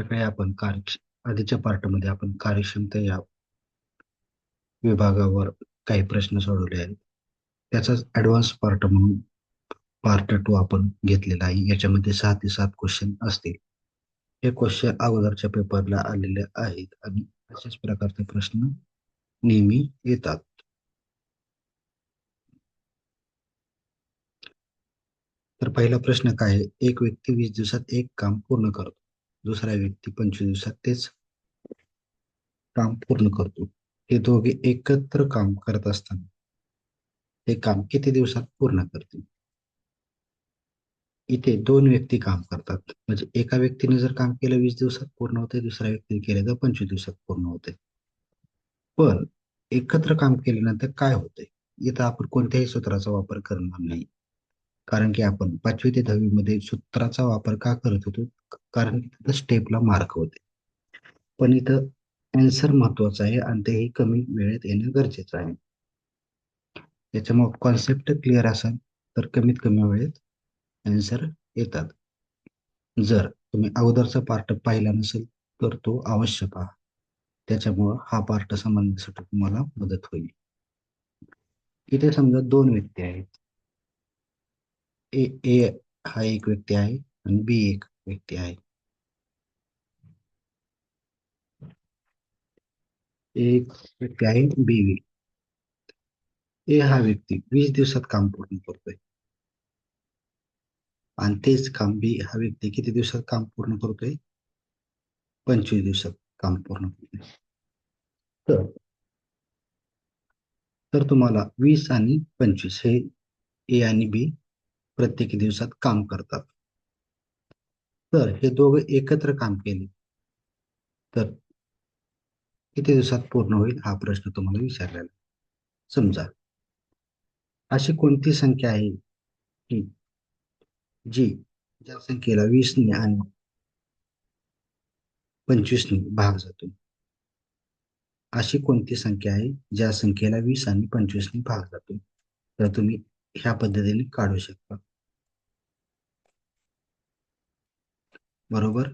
सकाळी आपण कार्य आधीच्या पार्टमध्ये आपण कार्यक्षमता या विभागावर काही प्रश्न सोडवले आहेत. त्याचाच ऍडव्हान्स पार्ट म्हणून पार्ट टू आपण घेतलेला आहे. याच्यामध्ये सहा ते सात क्वेश्चन असतील. हे क्वेश्चन अगोदरच्या पेपरला आलेले आहेत आणि अशाच प्रकारचे प्रश्न नेहमी येतात. तर पहिला प्रश्न काय आहे? एक व्यक्ती वीस दिवसात एक काम पूर्ण करतो. दुसरा व्यक्ती पंचवीस दिवसात तेच काम पूर्ण करतो. हे दोघे एकत्र काम करत असताना हे काम किती दिवसात पूर्ण करतील? इथे दोन व्यक्ती काम करतात. म्हणजे एका व्यक्तीने जर काम केलं वीस दिवसात पूर्ण होते दुसऱ्या व्यक्तीने केले तर पंचवीस दिवसात पूर्ण होते पण एकत्र काम केल्यानंतर काय होते इथं आपण कोणत्याही सूत्राचा वापर करणार नाही. कारण की आपण पाचवी ते दहावी मध्ये सूत्राचा वापर का करत होतो? कारण तिथं स्टेपला मार्क होते. पण इथं आन्सर महत्त्वाचा आहे आणि तेही कमी वेळेत येणं गरजेचं आहे. त्याच्यामुळे कॉन्सेप्ट क्लिअर असेल तर कमीत कमी वेळेत आन्सर येतात. जर तुम्ही अगोदरचा पार्ट पाहिला नसेल तर तो अवश्य पहा. त्याच्यामुळं हा पार्ट समजण्यासाठी तुम्हाला मदत होईल. इथे समजा दोन व्यक्ती आहेत. ए ए, हा एक व्यक्ती आणि बी एक व्यक्ती आहे. एक व्यक्ती आहे, बी ए हा व्यक्ती वीस दिवसात काम पूर्ण तेच काम बी हा व्यक्ती किती दिवसात काम पूर्ण करतोय? पंचवीस दिवसात काम पूर्ण करतोय. तर तर तुम्हाला वीस आणि पंचवीस हे ए आणि बी प्रत्येक दिवसात काम करतात. तर हे दोघे एकत्र काम केले. तर किती दिवसात पूर्ण होईल हा प्रश्न तुम्हाला विचारलेला समजा अशी कोणती संख्या आहे की जी ज्या संख्येला वीसने आणि पंचवीसने भाग जातो? अशी कोणती संख्या आहे ज्या संख्येला वीस आणि पंचवीसने भाग जातो? तर तुम्ही ह्या पद्धतीने काढू शकता. बरोबर?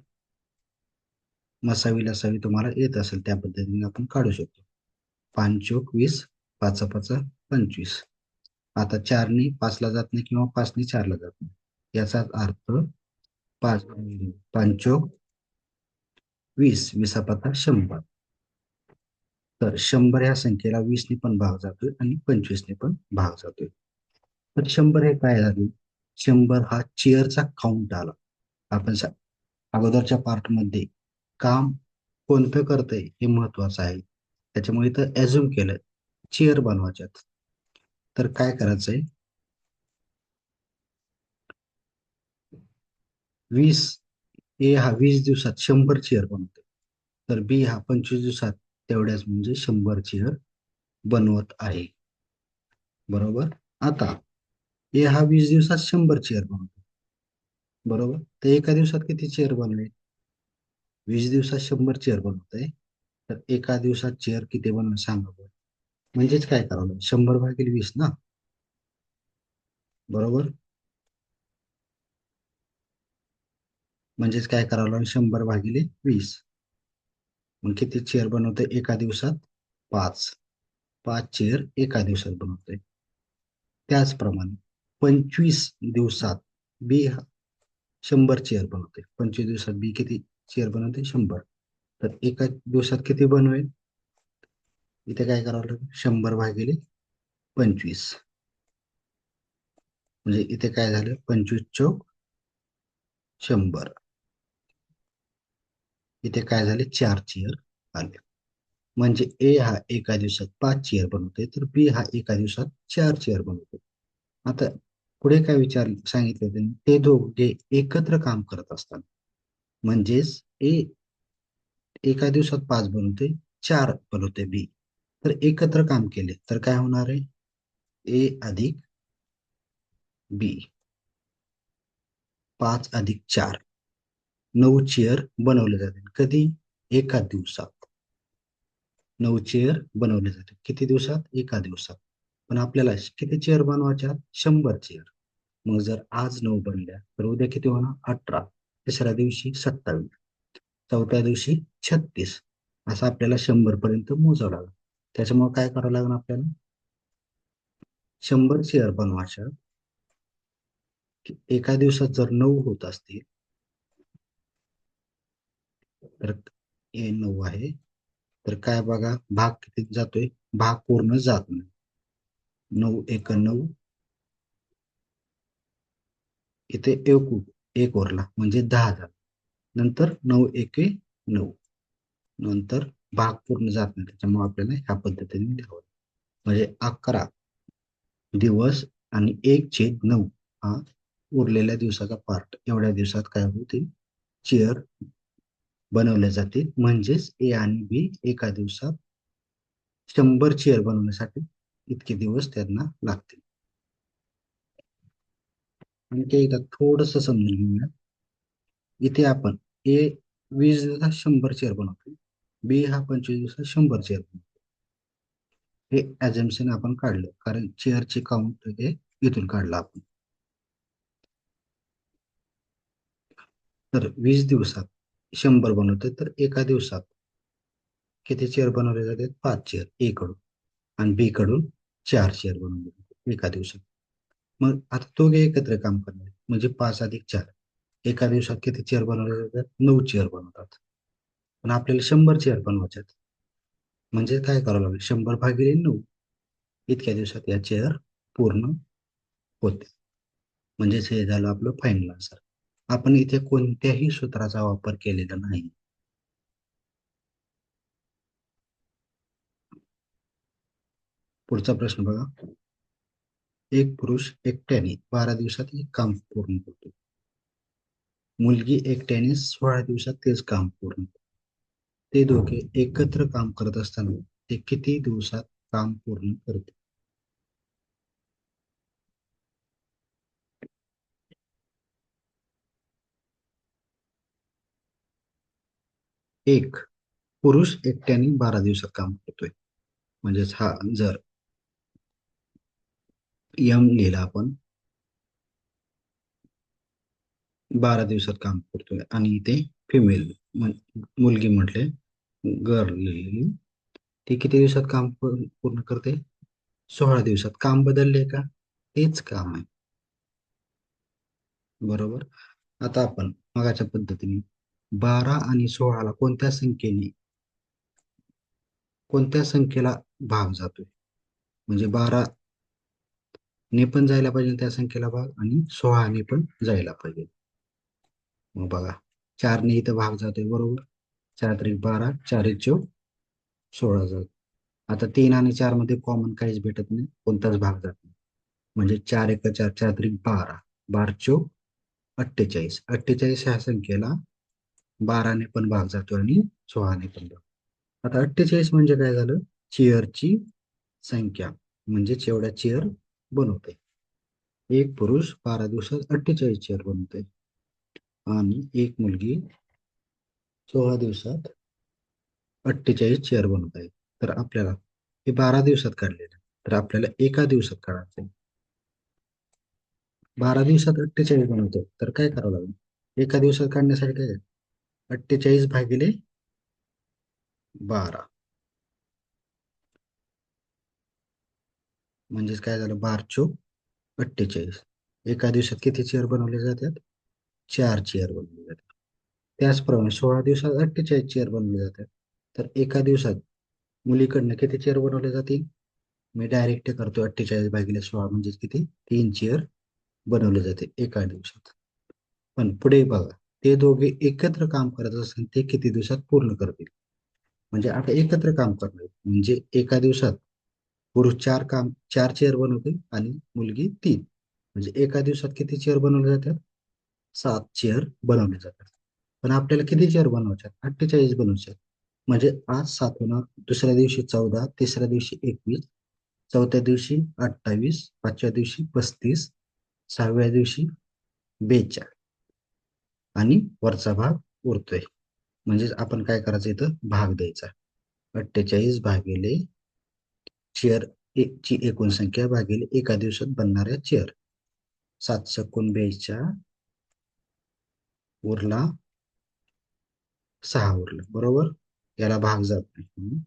मसावी लसावी तुम्हाला येत असेल त्या पद्धतीने आपण काढू शकतो. पांचोक वीस पाच पाच पंचवीस. आता चारने पाचला जात नाही किंवा पाचने चारला जात नाही. याचा अर्थ पाच पांचोक वीस विसापाता शंभर. तर शंभर ह्या संख्येला वीसने पण भाग जातोय आणि पंचवीसने पण भाग जातोय. तर शंभर हे काय झाले? शंभर हा चेअरचा काउंट आला. आपण अगोदरच्या पार्टमध्ये काम कोणतं करतंय हे महत्वाचं आहे. त्याच्यामुळे इथं ॲझ्युम केलं चेअर बनवायच्यात. तर काय करायचंय? वीस ए हा वीस दिवसात शंभर चेअर बनवते तर बी हा पंचवीस दिवसात तेवढ्याच म्हणजे शंभर चेअर बनवत आहे. बरोबर? आता ए हा वीस दिवसात शंभर चेअर बनवतो बरोबर? तर एका दिवसात किती चेअर बनवेल? वीस दिवसात शंभर चेअर बनवत तर एका दिवसात चेअर किती बनवेल सांगा बरं. म्हणजेच काय करावं शंभर भागील वीस ना? बरोबर? म्हणजेच काय करावं लागेल? शंभर भागिले वीस. मग किती चेअर बनवते एका दिवसात पाच. पाच चेअर एका दिवसात बनवते त्याचप्रमाणे पंचवीस दिवसात बी शंभर चेअर बनवते. पंचवीस दिवसात बी किती चेअर बनवते? शंभर. तर एका दिवसात किती बनवेल? इथे काय करावं लागेल? शंभर भागिले पंचवीस. म्हणजे इथे काय झालं? पंचवीस चौक शंभर. इथे काय झाले? चार चेअर आले. म्हणजे ए हा एका दिवसात पाच चेअर बनवते तर बी हा एका दिवसात चार चेअर बनवते. आता पुढे काय विचार सांगितले त्यांनी? ते दोघे एकत्र काम करत असतात. म्हणजेच ए एका दिवसात पाच बनवते चार बनवते बी. तर एकत्र काम केले तर काय होणार आहे? ए अधिक बी. पाच अधिक चार. नऊ चेअर बनवले जाते. कधी? एका दिवसात. नऊ चेअर बनवले जाते. किती दिवसात? एका दिवसात. पण आपल्याला किती चेअर बनवायच्या शंभर चेअर. मग जर आज नऊ बनल्या तर उद्या किती होणार? अठरा. तिसऱ्या दिवशी सत्तावीस. चौथ्या दिवशी छत्तीस. असं आपल्याला शंभर पर्यंत मोजावं लागेल. त्याच्यामुळे काय करावं लागेल आपल्याला? शंभर चेअर बनवायच्या एका दिवसात जर नऊ होत असतील तर हे नऊ आहे. तर काय बघा भाग किती जातोय? भाग पूर्ण जात नाही. नऊ एक नऊ. इथे एक एक उरला म्हणजे दहा झाला नंतर नऊ एक नऊ. नंतर भाग पूर्ण जात नाही त्याच्यामुळे आपल्याला ह्या पद्धतीने लिहावं म्हणजे अकरा दिवस आणि एक छेद नऊ हा उरलेल्या दिवसाचा पार्ट एवढ्या दिवसात काय होतील? चेअर बनवले जातील. म्हणजेच ए आणि बी एका दिवसात शंभर चेअर बनवण्यासाठी इतके दिवस त्यांना लागतील. आणि ते एकदा थोडस समजून घेऊया. इथे आपण ए वीस दिवसात शंभर चेअर बनवतो बी हा पंचवीस दिवसात शंभर चेअर बनवतो हे ऍझम्शन आपण काढलं. कारण चेअरचे काउंट हे इथून काढलं आपण. तर वीस दिवसात शंभर बनवते तर एका दिवसात किती चेअर बनवले जाते पाच चेअर ए कडून. आणि बी कडून चार चेअर बनवून दिले एका दिवसात. मग आता दोघे एकत्र काम करणार. म्हणजे पाच अधिक चार. एका दिवसात किती चेअर बनवले? जातात नऊ चेअर बनवतात. पण आपल्याला शंभर चेअर बनवायच्यात म्हणजे काय करावं लागेल? शंभर भागिले नऊ. इतक्या दिवसात या चेअर पूर्ण होते. म्हणजेच हे झालं आपलं फायनल आन्सर आपण इथे कोणत्याही सूत्राचा वापर केलेला नाही. पुढचा प्रश्न बघा. एक पुरुष एकट्याने बारा दिवसात एक काम पूर्ण करतो. मुलगी एकट्याने सोळा दिवसात तेच काम पूर्ण ते दोघे एकत्र काम करत असताना ते किती दिवसात काम पूर्ण करते? एक पुरुष एकट्याने बारा दिवसात काम करतोय. म्हणजेच हा जर यम लिहिला आपण. बारा दिवसात काम करतोय आणि इथे फिमेल मुलगी म्हटले गर्ल लिहिलेली. ती किती दिवसात काम पूर्ण करते? सोळा दिवसात. काम बदलले का? तेच काम आहे. बरोबर? आता आपण मगाच्या पद्धतीने बारा आणि सोळाला कोणत्या संख्येने कोणत्या संख्येला भाग जातोय? म्हणजे बारा ने पण जायला पाहिजे त्या संख्येला भाग आणि सोळाने पण जायला पाहिजे. मग बघा चारने इथं भाग जातोय बरोबर? चार त्रिक बारा चार एक चौ सोळा जात. आता तीन आणि चारमध्ये कॉमन काहीच भेटत नाही कोणताच भाग जात नाही. म्हणजे चार एक चार चार त्रिक बारा बार चौ अठ्ठेचाळीस. अठ्ठेचाळीस ह्या संख्येला बाराने पण भाग जातो आणि सोळाने पण भाग आता अठ्ठेचाळीस म्हणजे काय झालं? चेअरची संख्या. म्हणजे एवढ्या चेअर बनवते एक पुरुष बारा दिवसात अठ्ठेचाळीस चेअर बनवते आणि एक मुलगी सोळा दिवसात अठ्ठेचाळीस चेअर बनवत आहे तर आपल्याला हे बारा दिवसात काढलेलं तर आपल्याला एका दिवसात काढायचं बारा दिवसात अठ्ठेचाळीस बनवतो तर काय करावं लागेल? एका दिवसात काढण्यासाठी काय अठ्ठेचाळीस भागिले बारा. म्हणजेच काय झालं? बार चोक अठ्ठेचाळीस. एका दिवसात किती चेअर बनवले जातात? चार चेअर बनवले जातात. त्याचप्रमाणे सोळा दिवसात अठ्ठेचाळीस चेअर बनवले जातात. तर एका दिवसात मुलीकडनं किती चेअर बनवले जातील? मी डायरेक्ट करतो अठ्ठेचाळीस भागिले सोळा म्हणजे किती? तीन चेअर बनवले जाते एका दिवसात. पण पुढे बघा ते दोघे एकत्र काम करत असेल ते किती दिवसात पूर्ण करतील? म्हणजे आता एकत्र काम करणार म्हणजे एका दिवसात पुरुष चार काम चार चेअर बनवते आणि मुलगी तीन. म्हणजे एका दिवसात किती चेअर बनवले जातात? सात चेअर बनवले जातात. पण आपल्याला किती चेअर बनवायच्या अठ्ठेचाळीस बनवायच्या म्हणजे आज सात होणार दुसऱ्या दिवशी चौदा तिसऱ्या दिवशी एकवीस चौथ्या दिवशी अठ्ठावीस पाचव्या दिवशी पस्तीस सहाव्या दिवशी बेचाळ आणि वरचा भाग उरतोय. म्हणजेच आपण काय करायचं इथं? भाग द्यायचा. अठ्ठेचाळीस भागिले चेअर ची एकूण संख्या भागिले एका दिवसात बनणाऱ्या चेअर. सात सकून बेचा उरला सहा उरला बरोबर? याला भाग जात नाही.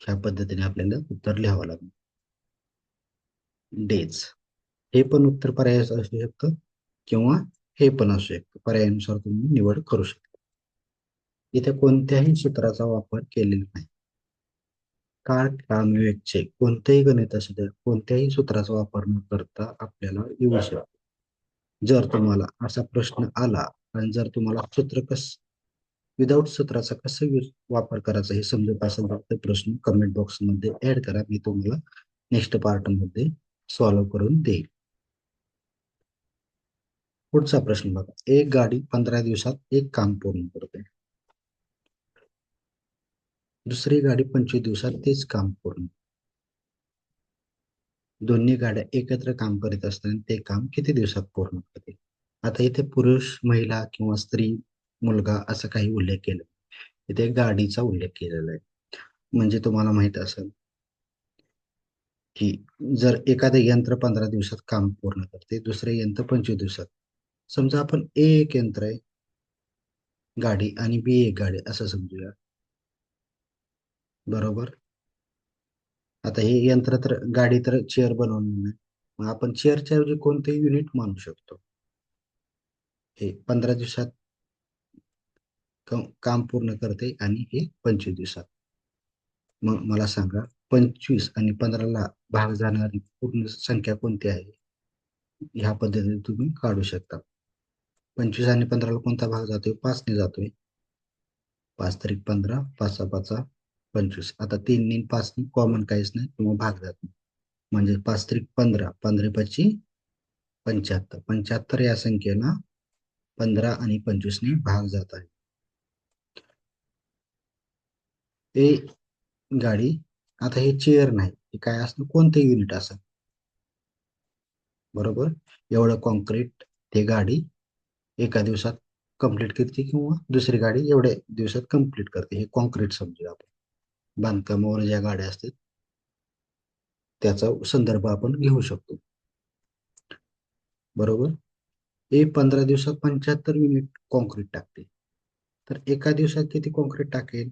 ह्या पद्धतीने आपल्याला उत्तर लिहावं लागेल. डेज. हे पण उत्तर पर्याय असू शकतं किंवा हे पण असू शकतं. पर्यायानुसार तुम्ही निवड करू शकता. इथे कोणत्याही सूत्राचा वापर केलेला नाही. काळ कामविवेकचे कोणतेही गणित असू द्या कोणत्याही सूत्राचा वापर न करता आपल्याला येऊ शकतो. जर तुम्हाला असा प्रश्न आला आणि जर तुम्हाला सूत्र कस विदाऊट सूत्राचा कसं वापर करायचा हे समजत असेल तर प्रश्न कमेंट बॉक्समध्ये ऍड करा. मी तुम्हाला नेक्स्ट पार्टमध्ये सॉल्व्ह करून देईल पुढचा प्रश्न बघा. एक गाडी पंधरा दिवसात एक काम पूर्ण करते. दुसरी गाडी पंचवीस दिवसात तेच काम पूर्ण. दोन्ही गाड्या एकत्र काम करीत असताना ते काम किती दिवसात पूर्ण करते आता इथे पुरुष महिला किंवा स्त्री मुलगा असा काही उल्लेख केला इथे गाडीचा उल्लेख केलेला आहे. म्हणजे तुम्हाला माहीत असेल की जर एखादे यंत्र पंधरा दिवसात काम पूर्ण करते दुसरे यंत्र पंचवीस दिवसात. समजा आपण ए एक यंत्र आहे गाडी आणि बी एक गाडी असं समजूया. बरोबर. आता हे यंत्र तर गाडी तर चेअर बनवणार नाही. मग आपण चेअरच्या ऐवजी कोणतेही युनिट मानू शकतो. हे पंधरा दिवसात काम पूर्ण करते आणि हे पंचवीस दिवसात. मग मला सांगा पंचवीस आणि पंधराला भाग जाणारी पूर्ण संख्या कोणती आहे? ह्या पद्धतीने तुम्ही काढू शकता. पंचवीस आणि पंधराला कोणता भाग जातोय? पाचने जातोय. पाच तारीख पंधरा पाच पाच पंचवीस. आता तीन नी पाच कॉमन काहीच नाही किंवा भाग जात नाही म्हणजे पाच त्रिक पंधरा पंधरा पाची पंच्याहत्तर. पंच्याहत्तर या संख्येला पंधरा आणि पंचवीसने भाग जात आहे. ए गाडी आता हे चेअर नाही हे काय असणं कोणतं युनिट असं बरोबर? एवढं कॉन्क्रीट ते गाडी एका दिवसात कंप्लीट करते किंवा दुसरी गाडी एवढ्या दिवसात कंप्लीट करते. हे कॉन्क्रीट समजूया आपण. बांधकामावर ज्या गाड्या असतात त्याचा संदर्भ आपण घेऊ शकतो. बरोबर? हे पंधरा दिवसात पंच्याहत्तर युनिट कॉन्क्रीट टाकते. तर एका दिवसात किती कॉन्क्रीट टाकेल?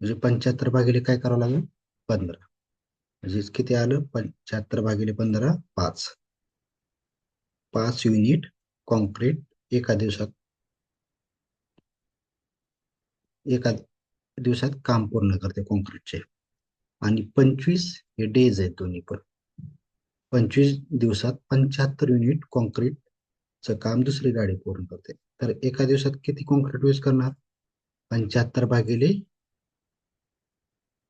म्हणजे पंच्याहत्तर भागिले काय करावं लागेल? पंधरा. म्हणजे किती आलं? पंच्याहत्तर भागिले पंधरा पाच. पाच युनिट कॉन्क्रीट एका दिवसात. एका दिवसात काम पूर्ण करते कॉन्क्रीटचे आणि पंचवीस हे डेज आहेत दोन्ही पण. पंचवीस दिवसात पंच्याहत्तर युनिट कॉन्क्रीटचं काम दुसरी गाडी पूर्ण करते. तर एका दिवसात किती कॉन्क्रीट यूज करणार? पंच्याहत्तर भागिले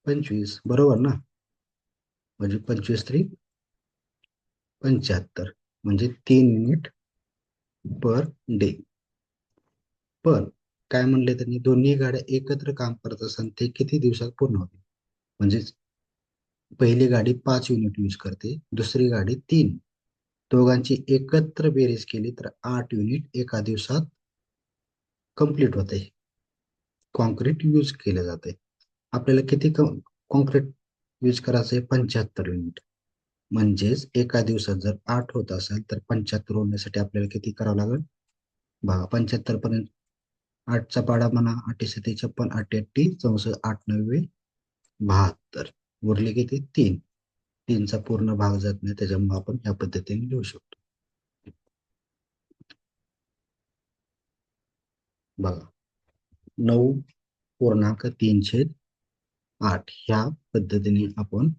पंचवीस. बरोबर ना? म्हणजे पंचवीस तरी पंच्याहत्तर. म्हणजे तीन युनिट पर डे पण काय म्हणले त्यांनी? दोन्ही गाड्या एकत्र काम करत असताना ते किती दिवसात पूर्ण होते म्हणजेच पहिली गाडी पाच युनिट यूज करते दुसरी गाडी तीन. दोघांची एकत्र बेरीज केली तर आठ युनिट एका दिवसात कंप्लीट होते. कॉन्क्रीट यूज केले जाते. आपल्याला किती कॉन्क्रीट यूज करायचं आहे पंच्याहत्तर युनिट म्हणजेच एका दिवसात जर आठ होत असेल तर पंच्याहत्तर होण्यासाठी आपल्याला किती करावं लागेल? बघा पंच्याहत्तर पर्यंत आठचा पाडा म्हणा आठी सती छप्पन आठ चौसष्ट आठ नव्वे बहात्तर. उरले किती? तीन. तीनचा पूर्ण भाग जात नाही त्याच्यामुळे आपण या पद्धतीने लिहू शकतो. बघा. नऊ पूर्णांक तीन छेद आठ. ह्या पद्धतीने आपण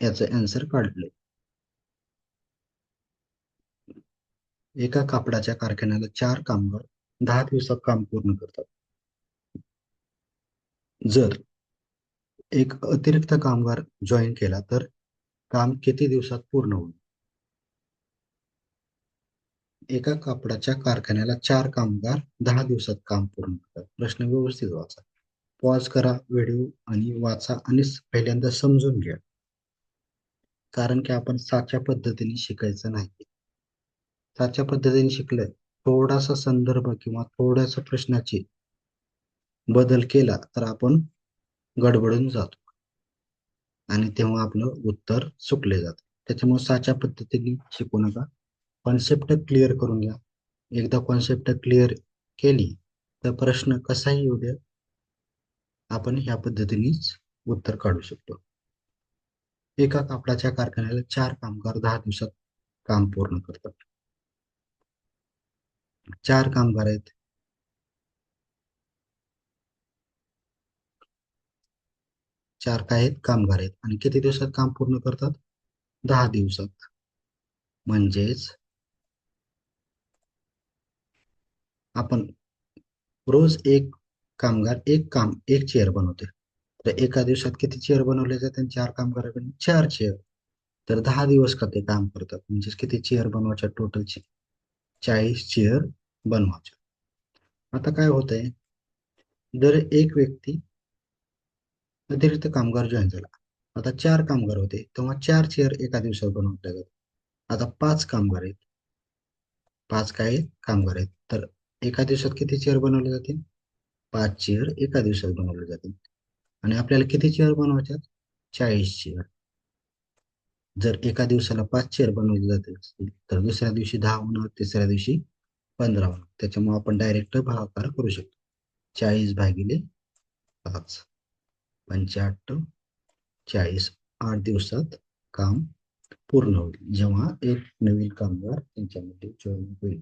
याचं अन्सर काढले. एका कापडाच्या कारखान्याला चार कामगार दहा दिवसात काम पूर्ण करतात. जर एक अतिरिक्त कामगार जॉईन केला तर काम किती दिवसात पूर्ण होईल? एका कापडाच्या कारखान्याला चार कामगार दहा दिवसात काम पूर्ण करतात. प्रश्न व्यवस्थित वाचा. पॉज करा व्हिडिओ आणि वाचा आणि पहिल्यांदा समजून घ्या. कारण की आपण साच्या पद्धतीने शिकायचं नाही. साच्या पद्धतीने शिकलं थोडासा संदर्भ किंवा थोड्यासा प्रश्नाची बदल केला तर आपण गडबडून जातो. आणि तेव्हा आपलं उत्तर चुकले जाते. त्याच्यामुळे साच्या पद्धतीने शिकू नका. कॉन्सेप्ट क्लिअर करून घ्या. एकदा कॉन्सेप्ट क्लिअर केली तर प्रश्न कसाही येऊ द्या आपण ह्या पद्धतीनेच उत्तर काढू शकतो. एका कापडाच्या कारखान्याला चार कामगार दहा दिवसात काम पूर्ण करतात. चार कामगार आहेत. चार काय आहेत? कामगार आहेत. आणि किती दिवसात काम पूर्ण करतात? दहा दिवसात. म्हणजेच आपण रोज एक कामगार एक काम एक चेअर बनवते तर एका दिवसात किती चेअर बनवले जाते चार कामगाराकडून चार चेअर तर दहा दिवस का ते काम करतात? म्हणजेच किती चेअर बनवायच्या टोटल चाळीस चेअर बनवायच्या आता काय होतंय? जर एक व्यक्ती अतिरिक्त कामगार जॉईन झाला आता चार कामगार होते तेव्हा चार चेअर एका दिवसात बनवल्या जातात आता पाच कामगार आहेत. पाच काय कामगार आहेत. तर एका दिवसात किती चेअर बनवले जातील? पाच चेअर एका दिवसात बनवले जातील. आणि आपल्याला किती चेअर बनवायच्यात चाळीस चेअर जर एका दिवसाला पाच चेअर बनवले जात असतील तर दुसऱ्या दिवशी दहा होणार तिसऱ्या दिवशी पंधरा. त्याच्यामुळे आपण डायरेक्ट भागाकार करू शकतो. चाळीस भागिले पाच. पंच्याहत्तर. चाळीस. आठ दिवसात काम पूर्ण होईल. जेव्हा एक नवीन कामगार त्यांच्यामध्ये जॉईन होईल.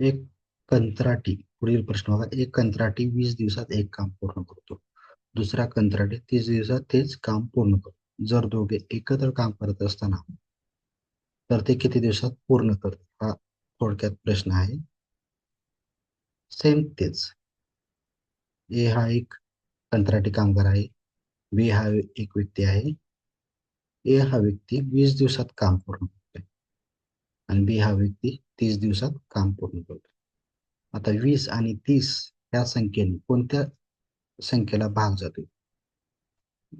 एक कंत्राटी. पुढील प्रश्न होता एक कंत्राटी वीस दिवसात एक काम पूर्ण करतो. दुसरा कंत्राटी तीस दिवसात तेच काम पूर्ण करतो. जर दोघे एकत्र काम करत असताना तर ते किती दिवसात पूर्ण करतात हा थोडक्यात प्रश्न आहे. सेम तेच. ए हा एक कंत्राटी कामगार आहे. बी हा एक व्यक्ती आहे. ए हा व्यक्ती वीस दिवसात काम पूर्ण करतोय. आणि बी हा व्यक्ती तीस दिवसात काम पूर्ण करतो आता वीस आणि तीस या संख्येने कोणत्या संख्येला भाग जातो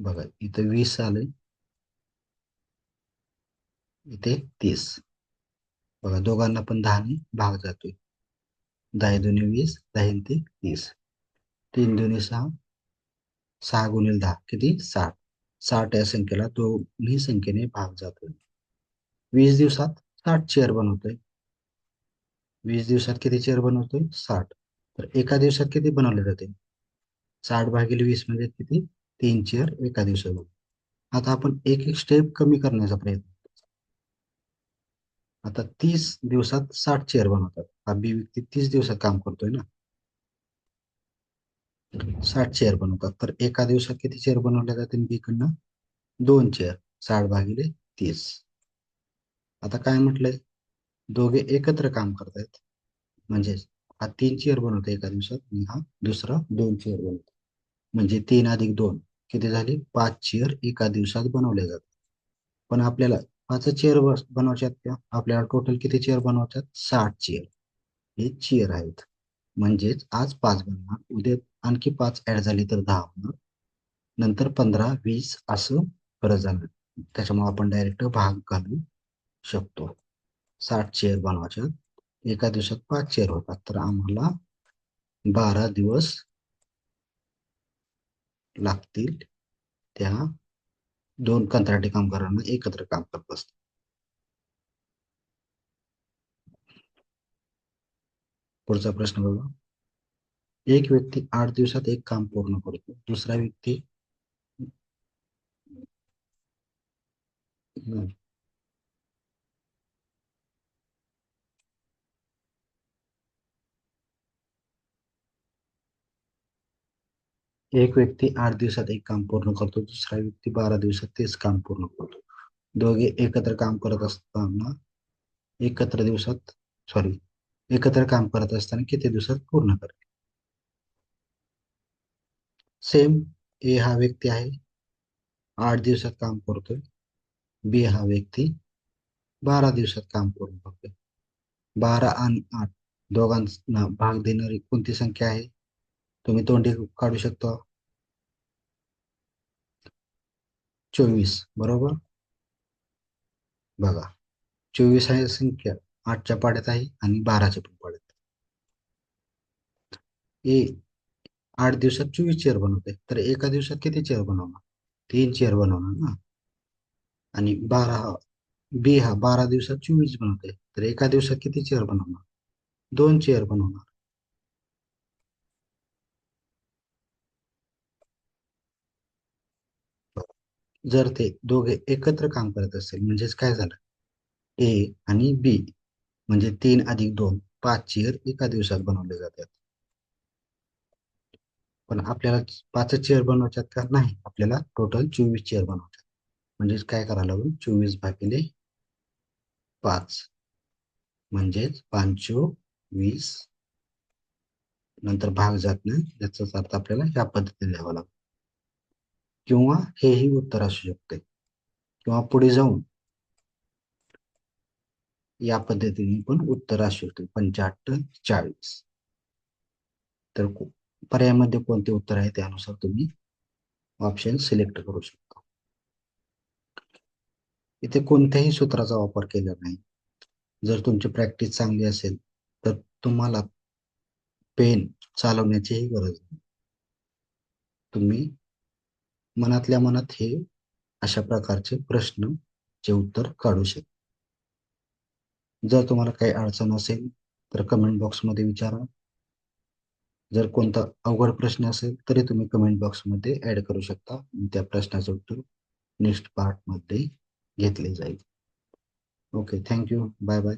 बघा इथं वीस आलंय. इथे तीस. बघा दोघांना पण दहाने भाग जातोय. दहा दोन्ही वीस दहा ते तीस. तीन दोन्ही सहा सहा गुणिले दहा किती? साठ. साठ या संख्येला दोन्ही संख्येने भाग जातोय. वीस दिवसात साठ चेअर बनवतोय. वीस दिवसात किती चेअर बनवतोय? साठ. तर एका दिवसात किती बनवले जाते? साठ भागिले वीस म्हणजे किती? तीन चेअर एका दिवसात आता आपण एक एक स्टेप कमी करण्याचा प्रयत्न आता तीस दिवसात साठ चेअर बनवतात. हा बी व्यक्ती तीस दिवसात काम करतोय ना? साठ चेअर बनवतात. तर एका दिवसात किती चेअर बनवल्या जातील बी कडनं दोन चेअर. साठ भागिले तीस. आता काय म्हटलंय? दोघे एकत्र काम करतायत. म्हणजेच हा तीन चेअर बनवतो एका दिवसात आणि हा दुसरा दोन चेअर बनवतो म्हणजे तीन अधिक दोन किती झाले? पाच चेअर एका दिवसात बनवले जातात. पण आपल्याला पाच चेअर बनवायच्यात त्या आपल्याला टोटल किती चेअर बनवायच्यात साठ चेअर. हे चेअर आहेत. म्हणजेच आज पाच बनणार उद्या आणखी पाच ऍड झाली तर दहा होणार. नंतर पंधरा वीस असं परत जाणार. त्याच्यामुळे आपण डायरेक्ट भाग घालू शकतो. साठ चेअर बनवायच्या एका दिवसात पाच चेअर होतात. तर आम्हाला बारा दिवस लागतील त्या दोन कंत्राटी कामगारांना एकत्र काम करत असतात पुढचा प्रश्न बघा. एक व्यक्ती आठ दिवसात एक काम पूर्ण करतो दुसरा व्यक्ती एक व्यक्ती आठ दिवसात एक काम पूर्ण करतो, दुसरा व्यक्ती बारा दिवसात तेच काम पूर्ण करतो. दोघे एकत्र काम करत एकत्र दिवसात सॉरी एकत्र काम करत असताना किती दिवसात पूर्ण करते? सेम ए हा व्यक्ती आहे, आठ दिवसात काम करतोय. बी हा व्यक्ती बारा दिवसात काम पूर्ण करतोय. बारा आणि आठ, दोघांना भाग देणारी कोणती संख्या आहे? तुम्ही तोंडी काढू शकता. चोवीस बरोबर? बघा चोवीस आहे संख्या आठच्या पाड्यात आहे आणि बाराच्या पण पाड्यात. ए आठ दिवसात चोवीस चेअर बनवते तर एका दिवसात किती चेअर बनवणार? तीन चेअर बनवणार ना? आणि बारा बी हा बारा दिवसात चोवीस बनवते तर एका दिवसात किती चेअर बनवणार? दोन चेअर बनवणार. जर ते दोघे एकत्र काम करत असेल म्हणजेच काय झालं? ए आणि बी म्हणजे तीन अधिक दोन पाच चेअर एका दिवसात बनवले जातात. पण आपल्याला पाच चेअर बनवायच्यात का? नाही आपल्याला टोटल चोवीस चेअर बनवतात म्हणजेच काय करायला लागून चोवीस भागिले पाच म्हणजेच पाचशे वीस. नंतर भाग जात नाही याचाच अर्थ आपल्याला ह्या पद्धतीने द्यावा लागतो. किंवा हेही उत्तर असू शकते. किंवा पुढे जाऊन या पद्धतीने पण उत्तर असू शकते. पंच्याहत्तर चाळीस. तर पर्यायामध्ये कोणते उत्तर आहे त्यानुसार तुम्ही ऑप्शन सिलेक्ट करू शकता. इथे कोणत्याही सूत्राचा वापर केला नाही. जर तुमची प्रॅक्टिस चांगली असेल तर तुम्हाला पेन चालवण्याचीही गरज नाही. तुम्ही मनातल्या मनात हे अशा प्रकारचे प्रश्न चे उत्तर काढू शकते जर तुम्हाला काही अडचण असेल तर कमेंट बॉक्समध्ये विचारा. जर कोणता अवघड प्रश्न असेल तरी तुम्ही कमेंट बॉक्समध्ये ऍड करू शकता. त्या प्रश्नाचं उत्तर नेक्स्ट पार्टमध्ये घेतले जाईल. Okay thank you bye bye